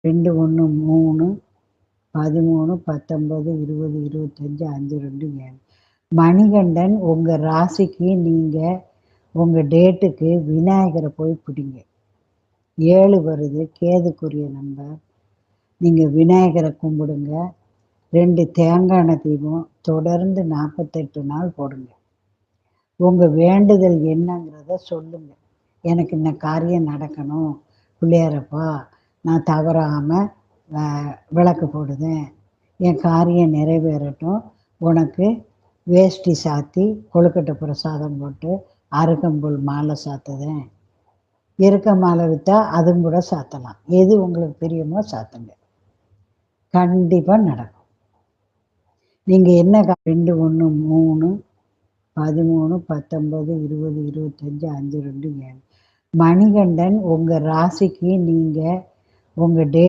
ரெண்டு ஒன்று மூணு பதிமூணு பத்தொம்பது இருபது இருபத்தஞ்சி அஞ்சு ரெண்டு ஏழு. மணிகண்டன் உங்கள் ராசிக்கு நீங்கள் உங்கள் டேட்டுக்கு விநாயகரை போய் பிடிங்க. ஏழு வருது கேதுக்குரிய நம்பர் நீங்கள் விநாயகரை கும்பிடுங்க. ரெண்டு தேங்காய் தீபம் தொடர்ந்து நாற்பத்தெட்டு நாள் போடுங்க. உங்கள் வேண்டுதல் என்னங்கிறத சொல்லுங்க. எனக்கு இந்த காரியம் நடக்கணும். பிள்ளையாரப்பா நான் தவறாமல் விளக்கு போடுதேன். என் காரியம் நிறைவேறட்டும். உனக்கு வேஷ்டி சாத்தி கொழுக்கட்டை பிரசாதம் போட்டு அருகம்புல் மாலை சாத்துதேன். இருக்க மாலை விற்றா அதுவும் கூட சாத்தலாம். எது உங்களுக்கு பிரியமோ சாத்துங்க. கண்டிப்பாக நடக்கும். நீங்கள் என்ன ரெண்டு ஒன்று மூணு பதிமூணு பத்தொம்பது இருபது இருபத்தஞ்சி அஞ்சு ரெண்டு ஏழு. மணிகண்டன் உங்கள் ராசிக்கு நீங்கள் உங்கள் டே